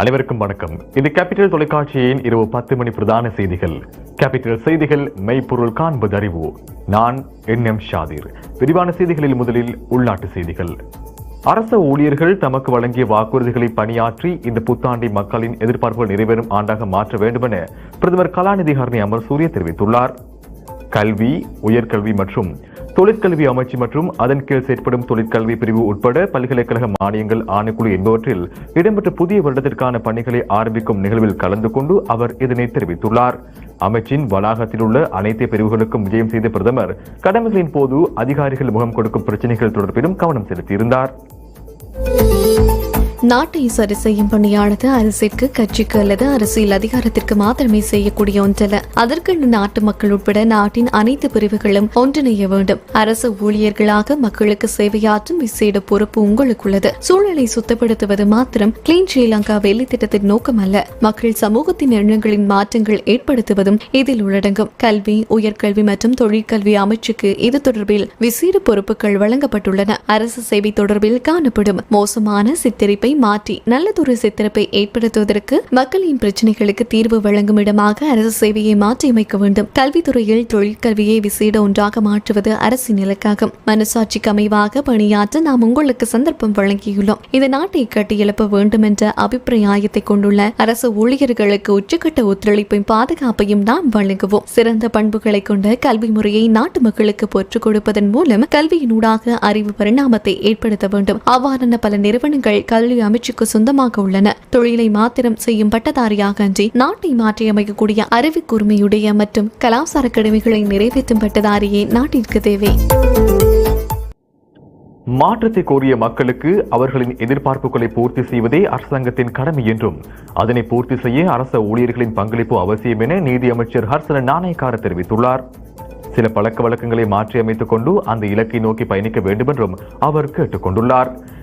அனைவருக்கும் வணக்கம். இது கேபிட்டல் தொலைக்காட்சியின் இரவு பத்து மணி பிரதான செய்திகள். கேபிட்டல் செய்திகள் மெய்ப்பொருள் காண்பது அறிவு. நான் என் எம் ஷாதிர். விரிவான செய்திகளில் முதலில் உள்நாட்டு செய்திகள். அரச ஊழியர்கள் தமக்கு வழங்கிய வாக்குறுதிகளை பணியாற்றி இந்த புத்தாண்டை மக்களின் எதிர்பார்ப்புகள் நிறைவேறும் ஆண்டாக மாற்ற வேண்டும் என பிரதமர் கலாநிதி ஹர்னி அமர் சூரிய தெரிவித்துள்ளார். கல்வி உயர்கல்வி மற்றும் தொழிற்கல்வி அமைச்சு மற்றும் அதன் கீழ் செயற்படும் தொழிற்கல்வி பிரிவு உட்பட பல்கலைக்கழக மானியங்கள் ஆணைக்குழு என்பவற்றில் இடம்பெற்ற புதிய வருடத்திற்கான பணிகளை ஆரம்பிக்கும் நிகழ்வில் கலந்து கொண்டு அவர் இதனை தெரிவித்துள்ளார். அமைச்சின் வளாகத்தில் உள்ள அனைத்து பிரிவுகளுக்கும் விஜயம் செய்த பிரதமர் கடமைகளின் போது அதிகாரிகள் முகம் கொடுக்கும் பிரச்சனைகள் தொடர்பிலும் கவனம் செலுத்தியிருந்தார். நாட்டை சரி செய்யும் பணியானது அரசிற்கு கட்சிக்கு அல்லது அரசியல் அதிகாரத்திற்கு மாத்திரமே செய்யக்கூடிய ஒன்றல்ல. அதற்கு நாட்டு மக்கள் உட்பட நாட்டின் அனைத்து பிரிவுகளும் ஒன்றிணைய வேண்டும். அரசு ஊழியர்களாக மக்களுக்கு சேவையாற்றும் விசேட பொறுப்பு உங்களுக்குள்ளது. சூழலை சுத்தப்படுத்துவது மாத்திரம் கிளீன் ஸ்ரீலங்கா வேலை திட்டத்தின் நோக்கம் அல்ல மக்கள் சமூகத்தின் எண்ணங்களின் மாற்றங்கள் ஏற்படுத்துவதும் இதில் உள்ளடங்கும். கல்வி உயர்கல்வி மற்றும் தொழிற்கல்வி அமைச்சுக்கு இது தொடர்பில் விசேட பொறுப்புகள் வழங்கப்பட்டுள்ளன. அரசு சேவை தொடர்பில் காணப்படும் மோசமான சித்தரிப்பை மாற்றி நல்லதொரு சித்திரப்பை ஏற்படுத்துவதற்கு மக்களின் பிரச்சனைகளுக்கு தீர்வு வழங்கும் இடமாக அரசு சேவையை மாற்றியமைக்க வேண்டும். கல்வித்துறையில் தொழிற்கல்வியை விசேட ஒன்றாக மாற்றுவது அரசின் இலக்காகும். மனசாட்சிக்கு அமைவாக பணியாற்ற நாம் உங்களுக்கு சந்தர்ப்பம் வழங்கியுள்ளோம். இந்த நாட்டை கட்டியெழுப்ப வேண்டும் என்ற அபிப்பிராயத்தை கொண்டுள்ள அரசு ஊழியர்களுக்கு உச்சக்கட்ட ஒத்துழைப்பையும் பாதுகாப்பையும் நாம் வழங்குவோம். சிறந்த பண்புகளை கொண்ட கல்வி முறையை நாட்டு மக்களுக்கு பெற்றுக் கொடுப்பதன் மூலம் கல்வியினூடாக அறிவு பரிணாமத்தை ஏற்படுத்த வேண்டும். அவ்வாறான பல நிறுவனங்கள் கல்வி அமைச்சுக்கு சொந்தமாக உள்ளன. தொழிலை மாத்திரம் செய்யும் பட்டதாரியாக அன்றி நாட்டை மாற்றியமைக்கக்கூடிய அறிவு கூர்மையுடைய மற்றும் கலாசார கடமைகளை நிறைவேற்றும் பட்டதாரியே நாட்டிற்கு தேவை. மாற்றத்தை கோரிய மக்களுக்கு அவர்களின் எதிர்பார்ப்புகளை பூர்த்தி செய்வதே அரசாங்கத்தின் கடமை என்றும் அதனை பூர்த்தி செய்ய அரச ஊழியர்களின் பங்களிப்பு அவசியம் என நீதி அமைச்சர் ஹர்சன நாணயக்கார தெரிவித்துள்ளார். சில பழக்க வழக்கங்களை மாற்றியமைத்துக் கொண்டு அந்த இலக்கை நோக்கி பயணிக்க வேண்டும் என்றும் அவர் கேட்டுக்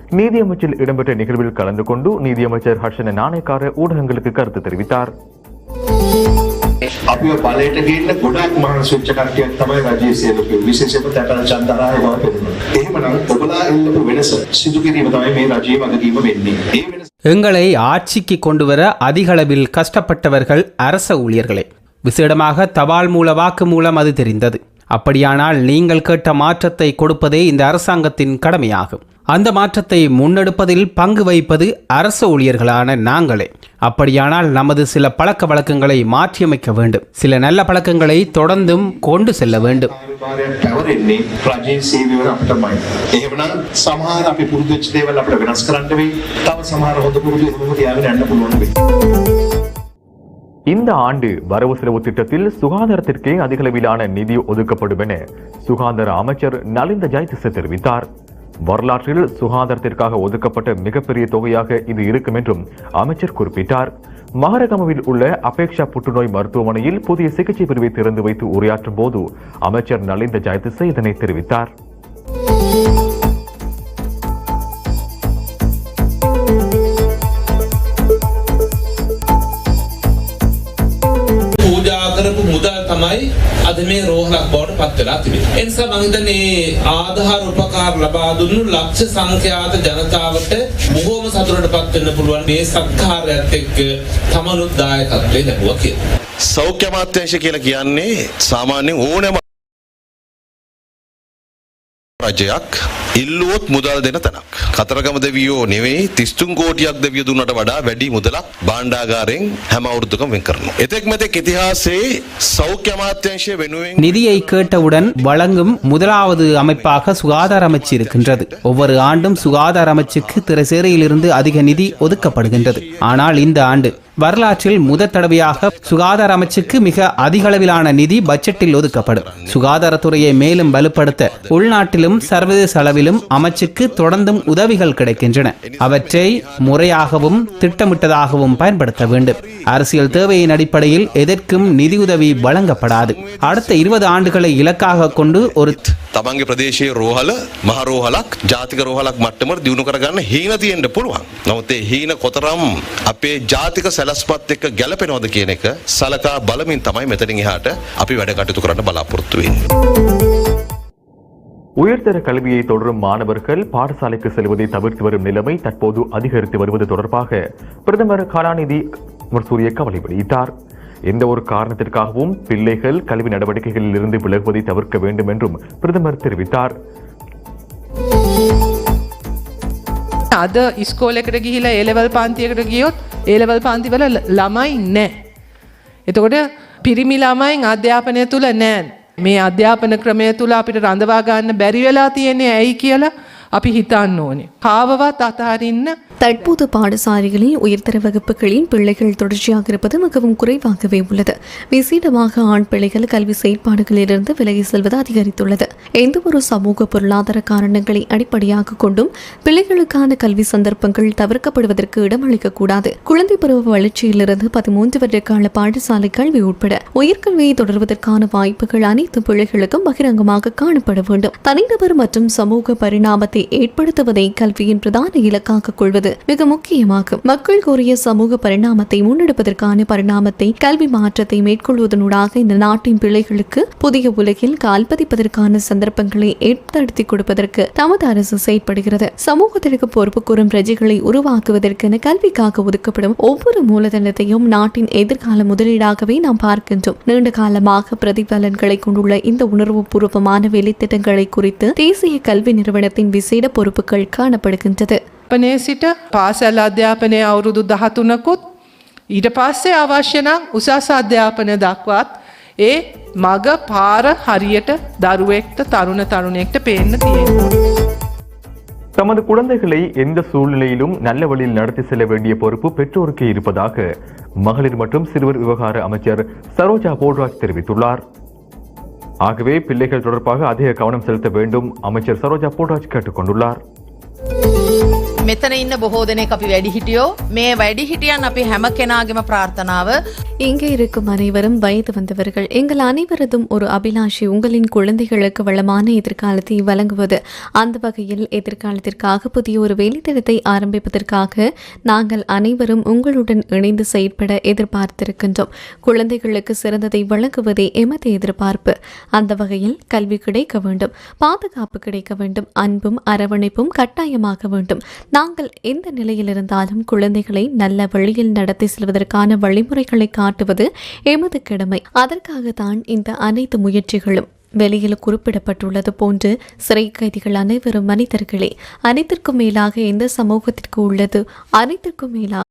கொண்டுள்ளார் நீதி அமைச்சில் இடம்பெற்ற நிகழ்வில் கலந்து கொண்டு நீதியமைச்சர் ஹர்ஷன நாணயக்கார ஊடகங்களுக்கு கருத்து தெரிவித்தார் අපිව බලයට ගේන්න ගොඩක් මහන්සි වෙච්ච කට්ටියක් තමයි රජයේ සේවකයෝ විශේෂයෙන්ම තැටල් චන්දරාය බව පෙන්වනවා. එහෙමනම් ඔබලා එල්ලපු වෙනස සිදු කිරීම තමයි මේ රජයේ වගකීම වෙන්නේ. ඒ වෙනස எங்களை ஆட்சிக்கு கொண்டுவர அதிகளவில் கஷ்டப்பட்டவர்கள் அரச ஊழியர்களே விசேடமாக தபால் மூல வாக்கு மூலம் அது தெரிந்தது அப்படியானால் நீங்கள் கேட்ட மாற்றத்தை கொடுப்பதே இந்த அரசாங்கத்தின் கடமையாகும் அந்த மாற்றத்தை முன்னெடுப்பதில் பங்கு வகிப்பது அரசு ஊழியர்களான நாங்களே. அப்படியானால் நமது சில பழக்க வழக்கங்களை மாற்றியமைக்க வேண்டும். சில நல்ல பழக்கங்களை தொடர்ந்தும் கொண்டு செல்ல வேண்டும். இந்த ஆண்டு வரவு செலவு திட்டத்தில் சுகாதாரத்திற்கே அதிகளவிலான நிதி ஒதுக்கப்படும் என சுகாதார அமைச்சர் நலிந்த ஜெயதிச தெரிவித்தார். வரலாற்றில் சுகாதாரத்திற்காக ஒதுக்கப்பட்ட மிகப்பெரிய தொகையாக இது இருக்கும் என்றும் அமைச்சர் குறிப்பிட்டார். மகரகமவில் உள்ள அபேக்ஷா புற்றுநோய் மருத்துவமனையில் புதிய சிகிச்சை பிரிவை திறந்து வைத்து உரையாற்றும் போது அமைச்சர் நலிந்த ஜெயதிசை இதனை தெரிவித்தார். අද මේ රෝහලක් බවට පත් වෙලා තිබෙන්නේ. ඒ නිසා මම හිතන්නේ ආධාර උපකාර ලබා දුන්නු ලක්ෂ සංඛ්‍යාත ජනතාවට බොහෝම සතුටටපත් වෙන්න පුළුවන් මේ සත්කාරයත් එක්ක තමනුත් දායකත්වයේ ලැබුවා කියලා. සෞඛ්‍ය අමාත්‍යංශ කියලා කියන්නේ සාමාන්‍යයෙන් ඕනෑම රජයක් ඉල්ලුවොත් මුදල් දෙන තැනක්. කතරගම දෙවියෝ නෙවෙයි 33 කෝටියක් දෙවියෝ දුන්නට වඩා වැඩි මුදලක් භාණ්ඩාගාරයෙන් හැම අවුරුද්දකම වෙන් කරනවා. එතෙක් මෙතෙක් ඉතිහාසයේ සෞඛ්‍ය අමාත්‍යංශය වෙනුවෙන් நிதியை கேட்டவுடன் வழங்கும் முதலாவது அமைப்பாக சுகாதார அமைச்சு இருக்கின்றது ஒவ்வொரு ஆண்டும் சுகாதார அமைச்சுக்கு திரைசேரியிலிருந்து அதிக நிதி ஒதுக்கப்படுகின்றது ஆனால் இந்த ஆண்டு வரலாற்றில் முதற் தடவையாக சுகாதார அமைச்சுக்கு மிக அதிக அளவிலான நிதி பட்ஜெட்டில் ஒதுக்கப்படும் சுகாதாரத்துறையை மேலும் வலுப்படுத்த உள்நாட்டிலும் சர்வதேச அளவிலும் அமைச்சுக்கு தொடர்ந்தும் உதவிகள் கிடைக்கின்றன அவற்றை முறையாகவும் திட்டமிட்டதாகவும் பயன்படுத்த வேண்டும் அரசியல் தேவையின் அடிப்படையில் எதற்கும் நிதியுதவி வழங்கப்படாது அடுத்த இருபது ஆண்டுகளை இலக்காக கொண்டு ஒரு තමන්ගේ ප්‍රදේශයේ රෝහල මහ රෝහලක් ජාතික රෝහලක් මට්ටමට දියුණු කරගන්න හීන තියෙන්න පුළුවන්. නමුත් ඒ හීන කොතරම් අපේ ජාතික සැලැස්මත් එක්ක ගැලපෙනවද කියන එක සලකා බලමින් තමයි මෙතනින් එහාට අපි වැඩ කටයුතු කරන්න බලාපොරොත්තු වෙන්නේ. உயர்தர கல்வியை தொடரும் மாணவர்கள் பாடசாலைக்கு செல்வதை தவிர்த்து வரும் நிலைமை தற்போது அதிகரித்து வருவது தொடர்பாக பிரதமர் கலாநிதி சூரிய கவலை வெளியிட்டார் எந்த ஒரு காரணத்திற்காகவும் பிள்ளைகள் கல்வி நடவடிக்கைகளில் இருந்து விலகுவதை தவிர்க்க வேண்டும் என்றும் பிரதமர் தெரிவித்தார் අද ඉස්කෝලෙකට ගිහිලා ඒලෙවල් පන්තියකට ගියොත් ඒලෙවල් පන්තිවල ල- ළමයි නෑ. එතකොට පිරිමි ළමයින් අධ්‍යාපනය තුළ නෑන්. මේ අධ්‍යාපන ක්‍රමය තුළ අපිට රඳවා ගන්න බැරි වෙලා තියෙන්නේ ඇයි කියලා අපි හිතන්න ඕනේ. කාවවත් අතහරින්න தற்போது பாடசாலைகளில் உயர்தர வகுப்புகளில் பிள்ளைகள் தொடர்ச்சியாக இருப்பது மிகவும் குறைவாகவே உள்ளது. விசேடமாக ஆண் பிள்ளைகள் கல்வி செயற்பாடுகளிலிருந்து விலகி செல்வது அதிகரித்துள்ளது. எந்த ஒரு சமூக பொருளாதார காரணங்களை அடிப்படையாக கொண்டும் பிள்ளைகளுக்கான கல்வி சந்தர்ப்பங்கள் தவிர்க்கப்படுவதற்கு இடமளிக்கக்கூடாது குழந்தை பருவ வளர்ச்சியிலிருந்து பதிமூன்று வருட கால பாடசாலை கல்வி உட்பட உயர்கல்வியை தொடர்வதற்கான வாய்ப்புகள் அனைத்து பிள்ளைகளுக்கும் பகிரங்கமாக காணப்பட வேண்டும். தனிநபர் மற்றும் சமூக பரிணாமத்தை ஏற்படுத்துவதை கல்வியின் பிரதான இலக்காக கொள்வது மிக முக்கியமாகும் மக்கள் கோரிய சமூக பரிணாமத்தை முன்னெடுப்பதற்கான பரிணாமத்தை கல்வி மாற்றத்தை மேற்கொள்வதனூடாக இந்த நாட்டின் பிள்ளைகளுக்கு புதிய உலகில் கால்பதிப்பதற்கான சந்தர்ப்பங்களை ஏற்படுத்தி கொடுப்பதற்கு தமது அரசு செயற்படுகிறது. சமூகத்திற்கு பொறுப்பு கூறும் பிரஜைகளை உருவாக்குவதற்கென கல்விக்காக ஒதுக்கப்படும் ஒவ்வொரு மூலதனத்தையும் நாட்டின் எதிர்கால முதலீடாகவே நாம் பார்க்கின்றோம். நீண்ட காலமாக பிரதிபலன்களை கொண்டுள்ள இந்த உணர்வு பூர்வமான வேலைத்திட்டங்களை குறித்து தேசிய கல்வி நிறுவனத்தின் விசேட பொறுப்புகள் காணப்படுகின்றது. පනය සිට පාසැල් අධ්‍යාපනය අවුරුදු දහතුනකුත් ඊට පස්සේ අවශ්‍යනම් උසස් අධ්‍යාපනය දක්වත් ඒ මග පාර හරියට දරුවෙක්ට තරුණ තරුණයෙක්ට පේන්න තියෙනවා. தமது குழந்தைகளை எந்த சூழ்நிலையிலும் நல்ல வழியில் நடத்தி செல்ல வேண்டிய பொறுப்பு பெற்றோருக்கே இருப்பதாக மகளிர் மற்றும் சிறுவர் விவகார அமைச்சர் சரோஜா போல்ராஜ் தெரிவித்துள்ளார் ஆகவே பிள்ளைகள் தொடர்பாக அதிக கவனம் செலுத்த வேண்டும் அமைச்சர் சரோஜா போல்ராஜ் கேட்டுக்கொண்டுள்ளார் මෙතන ඉන්න බොහෝ දෙනෙක් අපි වැඩිහිටියෝ මේ වැඩිහිටියන් අපි හැම කෙනාගෙම ප්‍රාර්ථනාව இங்கே இருக்கும் அனைவரும் வயது வந்தவர்கள் எங்கள் அனைவரதும் ஒரு அபிலாஷை உங்களின் குழந்தைகளுக்கு வளமான எதிர்காலத்தை வழங்குவது அந்த வகையில் எதிர்காலத்திற்காக புதிய ஒரு வேலைத்திட்டத்தை ஆரம்பிப்பதற்காக நாங்கள் அனைவரும் உங்களுடன் இணைந்து செயற்பட எதிர்பார்த்திருக்கின்றோம் குழந்தைகளுக்கு சிறந்ததை வழங்குவதே எமது எதிர்பார்ப்பு அந்த வகையில் கல்வி கிடைக்க வேண்டும் பாதுகாப்பு கிடைக்க வேண்டும் அன்பும் அரவணைப்பும் கட்டாயமாக வேண்டும் நாங்கள் எந்த நிலையில் இருந்தாலும் குழந்தைகளை நல்ல வழியில் நடத்தி செல்வதற்கான வழிமுறைகளை காட்டுவது எமது கடமை. அதற்காகத்தான் இந்த அனைத்து முயற்சிகளும் வெளியில் குறிப்பிடப்பட்டுள்ளது போன்று சிறை கைதிகள் அனைவரும் மனிதர்களே அனைத்திற்கும் மேலாக எந்த சமூகத்திற்கு உள்ளது? அனைத்திற்கும் மேலாக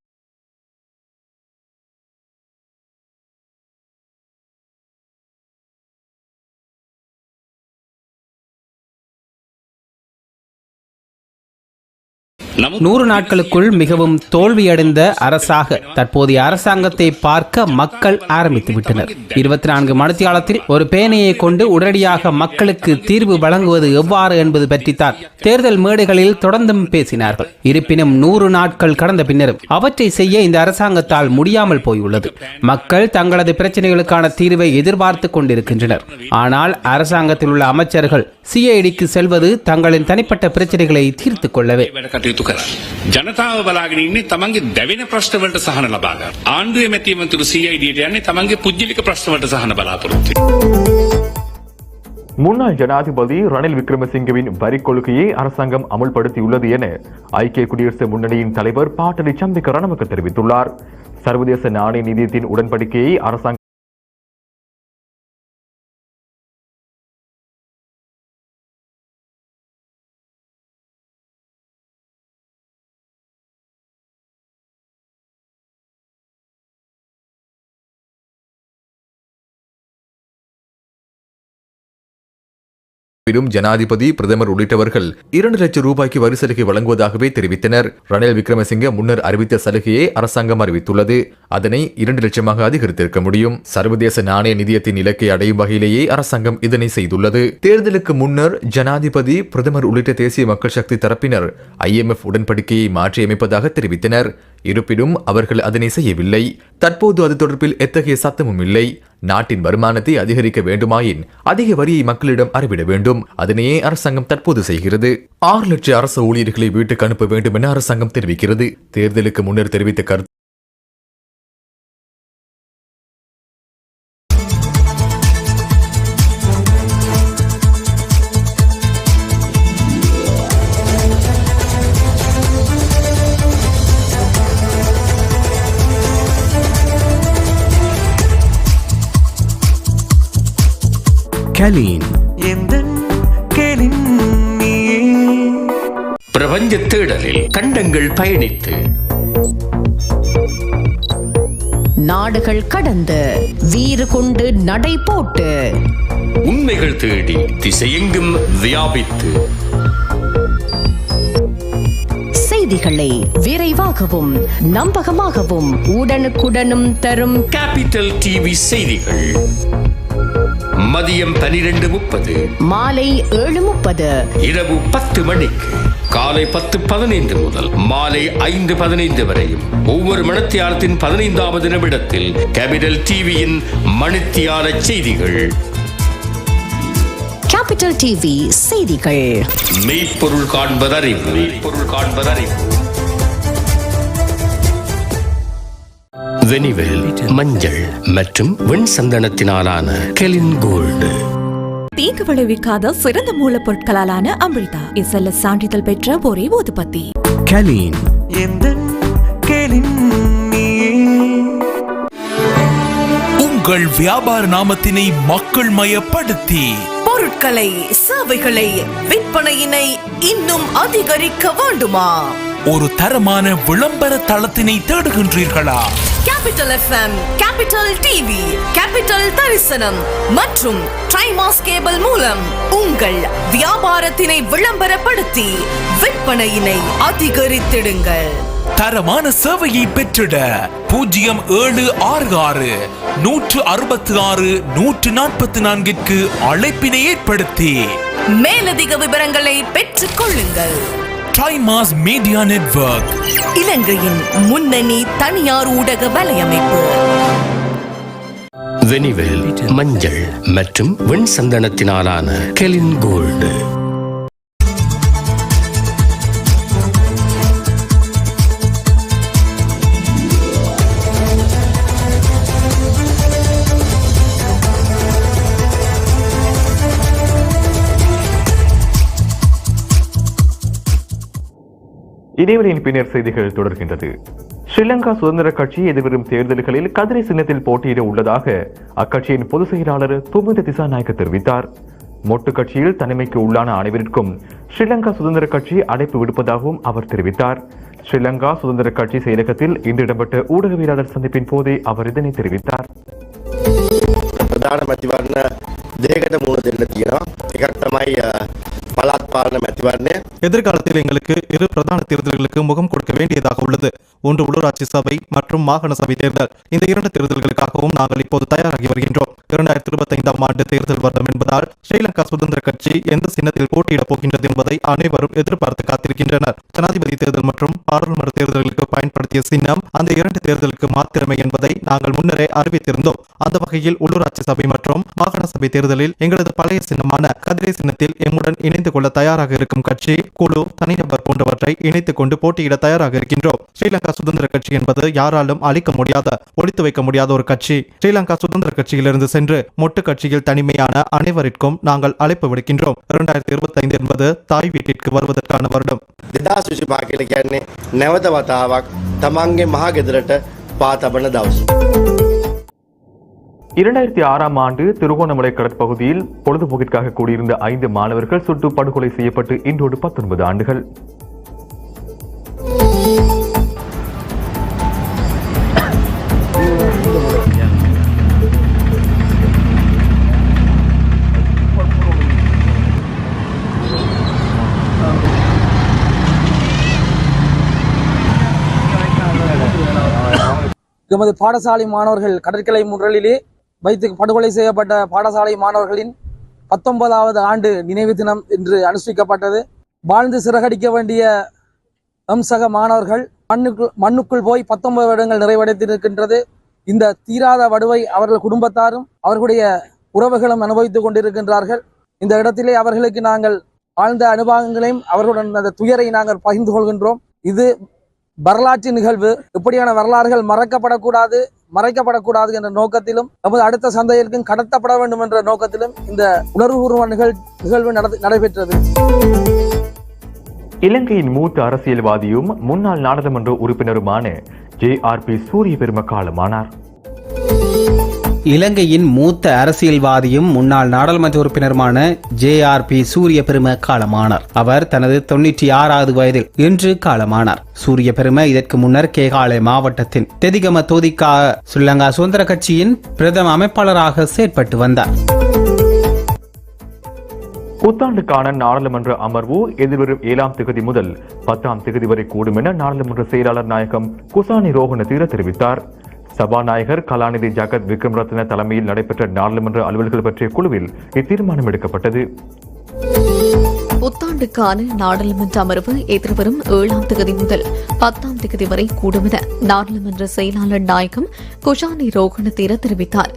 நூறு நாட்களுக்குள் மிகவும் தோல்வியடைந்த அரசாக தற்போதைய அரசாங்கத்தை பார்க்க மக்கள் ஆரம்பித்து விட்டனர். இருபத்தி நான்கு மணித்தியாலத்தில் ஒரு பேனையை கொண்டு உடனடியாக மக்களுக்கு தீர்வு வழங்குவது எவ்வாறு என்பது பற்றித்தான் தேர்தல் மேடைகளில் தொடர்ந்தும் பேசினார்கள். இருப்பினும் நூறு நாட்கள் கடந்த பின்னரும் அவற்றை செய்ய இந்த அரசாங்கத்தால் முடியாமல் போயுள்ளது. மக்கள் தங்களது பிரச்சனைகளுக்கான தீர்வை எதிர்பார்த்து கொண்டிருக்கின்றனர். ஆனால் அரசாங்கத்தில் உள்ள அமைச்சர்கள் சிஐடிக்கு செல்வது தங்களின் தனிப்பட்ட பிரச்சனைகளை தீர்த்துக் கொள்ளவே වැඩ කටයුතු කර. ජනතාව බලාගෙන ඉන්නේ තමන්ගේ දැවෙන ප්‍රශ්නවලට සහන ලබා ගන්න. ආණ්ඩුවේ මැතිවතුරු CIDට යන්නේ තමන්ගේ පුද්ගලික ප්‍රශ්නවලට සහන බලාපොරොත්තු. முன்னாள் ஜனாதிபதி ரணில் விக்ரமசிங்கவின் வரி கொள்கையை அரசாங்கம் அமுல்படுத்தியுள்ளது என ஐக்கிய குடியரசு முன்னணியின் தலைவர் பாட்டலி சந்திக்க ரணமுக தெரிவித்துள்ளார் சர்வதேச நாணய நிதியத்தின் உடன்படிக்கையை அரசாங்கம் விடும் ஜனாதிபதி பிரதமர் உள்ளிட்டவர்கள் இரண்டு லட்சம் ரூபாய்க்கு வரி சலுகை வழங்குவதாகவே தெரிவித்தனர். ரணில் விக்ரமசிங்க முன்னர் அறிவித்த சலுகையை அரசாங்கம் அறிவித்துள்ளது. அதனை இரண்டு லட்சமாக அதிகரித்திருக்க முடியும். சர்வதேச நாணய நிதியத்தின் இலக்கை அடையும் வகையிலேயே அரசாங்கம் இதனை செய்துள்ளது. தேர்தலுக்கு முன்னர் ஜனாதிபதி பிரதமர் உள்ளிட்ட தேசிய மக்கள் சக்தி தரப்பினர் ஐஎம்எஃப் உடன்படிக்கையை மாற்றியமைப்பதாக தெரிவித்தனர். இருப்பினும் அவர்கள் அதனை செய்யவில்லை. தற்போது அது தொடர்பில் எத்தகைய சத்தமும் இல்லை. நாட்டின் வருமானத்தை அதிகரிக்க வேண்டுமாயின் அதிக வரியை மக்களிடம் அறிவிட வேண்டும். அதனையே அரசாங்கம் தற்போது செய்கிறது. ஆறு லட்சம் அரசு ஊழியர்களை வீட்டுக்கு அனுப்ப வேண்டும் என அரசாங்கம் தெரிவிக்கிறது. தேர்தலுக்கு முன்னர் தெரிவித்த கருத்து பிரபஞ்ச தேடலில் கண்டங்கள் பயணித்து. நாடுகள் கடந்து வீறு கொண்டு நடை போட்டு. உண்மைகள் தேடி திசையெங்கும் வியாபித்து. செய்திகளை விரைவாகவும் நம்பகமாகவும் உடனுக்குடனும் தரும் கேபிட்டல் டிவி செய்திகள். மதியம் பனிரெண்டு முப்பது. மாலை ஏழு முப்பது. இரவு பத்து மணிக்கு. காலை பத்து பதினைந்து முதல் மாலை ஐந்து பதினைந்து வரையும் ஒவ்வொரு மணித்தியாலத்தின் பதினைந்தாவது நிமிடத்தில் கேபிட்டல் டிவியின் மணித்தியால செய்திகள். கேபிட்டல் டிவி செய்திகள். மெய்ப்பொருள் காண்பதறிவு. மெய்ப்பொருள் காண்பதறிவு. வெனிவேல் மஞ்சள் மற்றும் வெண் சந்தனத்தினாலான கெலின் கோல்டு தீங்கு விளைவிக்காத சிறந்த மூலப்பொருட்களாலான அமிர்தா. இசல்ல சான்றிதழ் பெற்ற ஒரே ஊதுபத்தி. கலீன். உங்கள் வியாபார நாமத்தினை மக்கள் மயப்படுத்தி. பொருட்களை சேவைகளை விற்பனையினை இன்னும் அதிகரிக்க வேண்டுமா? ஒரு தரமான விளம்பர தளத்தினை தேடுகின்றீர்களா? Capital FM capital TV capital Tharisanam மற்றும் ட்ரைமாஸ் கேபிள் மூலம் உங்கள் வியாபாரத்தினை விளம்பரப்படுத்தி விற்பனையினை அதிகரித்திடுங்கள். தரமான சேவையை பெற்றிட பூஜ்ஜியம் ஏழு ஆறு ஆறு நூற்று அறுபத்தி ஆறு நூற்று நாற்பத்தி நான்கிற்கு அழைப்பினை ஏற்படுத்தி. மேலதிக விவரங்களை பெற்றுக் கொள்ளுங்கள். டைமாஸ் மீடியா நெட்வொர்க் இலங்கையின் முன்னணி தனியார் ஊடக வலையமைப்பு. வெனிவேல் மஞ்சள் மற்றும் வெண் சந்தனத்தினாலான கெலின் கோல்டு இடைவெளியின் பின்னர் செய்திகள் தொடர்கின்றது ஸ்ரீலங்கா சுதந்திர கட்சி எதிர்வரும் தேர்தல்களில் கதிரை சின்னத்தில் போட்டியிட உள்ளதாக அக்கட்சியின் பொதுச் செயலாளர் துமிந்த திசாநாயக்க தெரிவித்தார் மொட்டு கட்சியில் தனிமைக்கு உள்ளான அனைவருக்கும் ஸ்ரீலங்கா சுதந்திர கட்சி அழைப்பு விடுப்பதாகவும் அவர் தெரிவித்தார் ஸ்ரீலங்கா சுதந்திர கட்சி செயலகத்தில் இன்று இடம்பெற்ற ஊடகவியலாளர் சந்திப்பின் போதே அவர் இதனை தெரிவித்தார் ප්‍රධාන මැතිවරණ දෙකට මුණ දෙන්න තියෙනවා එකක් තමයි எதிர்காலத்தில் எங்களுக்கு இரு பிரதான தேர்தல்களுக்கு முகம் கொடுக்க வேண்டியதாக உள்ளது. ஒன்று உள்ளூராட்சி சபை மற்றும் மாகாண சபை தேர்தல். இந்த இரண்டு தேர்தல்களுக்காகவும் நாங்கள் இப்போது தயாராகி வருகின்றோம். இரண்டாயிரத்தி இருபத்தி ஐந்தாம் ஆண்டு தேர்தல் வருடம் என்பதால் ஸ்ரீலங்கா சுதந்திர கட்சி எந்த சின்னத்தில் போட்டியிடப் போகின்றது என்பதை அனைவரும் எதிர்பார்த்து காத்திருக்கின்றனர். ஜனாதிபதி தேர்தல் மற்றும் பாராளுமன்ற தேர்தல்களுக்கு பயன்படுத்திய சின்னம் அந்த இரண்டு தேர்தலுக்கு மாத்திரமே என்பதை நாங்கள் முன்னரே அறிவித்திருந்தோம். அந்த வகையில் உள்ளூராட்சி சபை மற்றும் மாகாண சபை தேர்தலில் எங்களது பழைய சின்னமான கதிரை சின்னத்தில் எம்முடன் இணைந்து கொள்ள தயாராக இருக்கும் கட்சி குழு தனிநபர் போன்றவற்றை இணைத்துக் கொண்டு போட்டியிட தயாராக இருக்கின்றோம் ஸ்ரீலங்கா சுதந்திர கட்சி என்பது யாராலும் அழிக்க முடியாத ஒழித்து வைக்க முடியாத ஒரு கட்சி ஸ்ரீலங்கா சுதந்திர கட்சியிலிருந்து சென்று மொட்டு கட்சியில் தனிமையான அனைவருக்கும் நாங்கள் அழைப்பு விடுக்கின்றோம் இரண்டாயிரத்தி இருபத்தி ஐந்து என்பது தாய் வீட்டிற்கு வருவதற்கான வருடம் දෙදස් විසිපා කියල කියන්නේ නැවත වතාවක් තමන්ගේ මහා ගෙදරට පා තබන දවස්. இரண்டாயிரத்தி ஆறாம் ஆண்டு திருகோணமலை கடற்பகுதியில் பொழுதுபோக்கிற்காக கூடியிருந்த ஐந்து மாணவர்கள் சுட்டு படுகொலை செய்யப்பட்டு இன்றோடு பத்தொன்பது ஆண்டுகள். எமது பாடசாலை மாணவர்கள் கடற்கரை முரலிலே வைத்து படுகொலை செய்யப்பட்ட பாடசாலை மாணவர்களின் பத்தொன்பதாவது ஆண்டு நினைவு தினம் இன்று அனுஷ்டிக்கப்பட்டது. வாழ்ந்து சிறகடிக்க வேண்டிய வம்சக மாணவர்கள் மண்ணுக்குள் மண்ணுக்குள் போய் பத்தொன்பது வருடங்கள் நிறைவடைத்திருக்கின்றது இந்த தீராத வடுவை அவர்கள் குடும்பத்தாரும் அவர்களுடைய உறவுகளும் அனுபவித்துக் கொண்டிருக்கின்றார்கள். இந்த இடத்திலே அவர்களுக்கு நாங்கள் ஆழ்ந்த அனுபவங்களையும் அவர்களுடன் அந்த துயரை நாங்கள் பகிர்ந்து கொள்கின்றோம். இது வரலாற்று நிகழ்வு. இப்படியான வரலாறுகள் மறக்கப்படக்கூடாது. மறைக்கப்படக்கூடாது என்ற நோக்கத்திலும் நமது அடுத்த சந்தையிற்கும் கடத்தப்பட வேண்டும் என்ற நோக்கத்திலும் இந்த உணர்வுபூர்வ நிகழ் நிகழ்வு நடைபெற்றது. இலங்கையின் மூத்த அரசியல்வாதியும் முன்னாள் நாடாளுமன்ற உறுப்பினருமான ஜே ஆர் பி சூரிய பெரும காலமானார். இலங்கையின் மூத்த அரசியல்வாதியும் முன்னாள் நாடாளுமன்ற உறுப்பினருமான ஜே ஆர் பி சூரிய பெரும காலமானார். அவர் தனது தொன்னூற்றி ஆறாவது வயதில் இன்று காலமானார். சூரிய பெரும இதற்கு முன்னர் கேகாலை மாவட்டத்தின் தெதிகம தோதிக்கா ஸ்ரீலங்கா சுதந்திர கட்சியின் பிரதம அமைப்பாளராக செயற்பட்டு வந்தார். புத்தாண்டுக்கான நாடாளுமன்ற அமர்வு எதிர்வரும் ஏழாம் தேதி முதல் பத்தாம் தேதி வரை கூடும் என நாடாளுமன்ற செயலாளர் நாயகம் குசானி ரோஹன தீர தெரிவித்தார். சபாநாயகர் கலாநிதி ஜகத் விக்ரம்ரத்ன தலைமையில் நடைபெற்ற நாடாளுமன்ற அலுவல்கள் பற்றிய குழுவில் இத்தீர்மானம் எடுக்கப்பட்டது. புத்தாண்டுக்கான நாடாளுமன்ற அமர்வு எதிர்வரும் ஏழாம் தேதி முதல் பத்தாம் தேதி வரை கூடும் என நாடாளுமன்ற செயலாளர் நாயகம் குஷானி ரோகண தீர தெரிவித்தார்.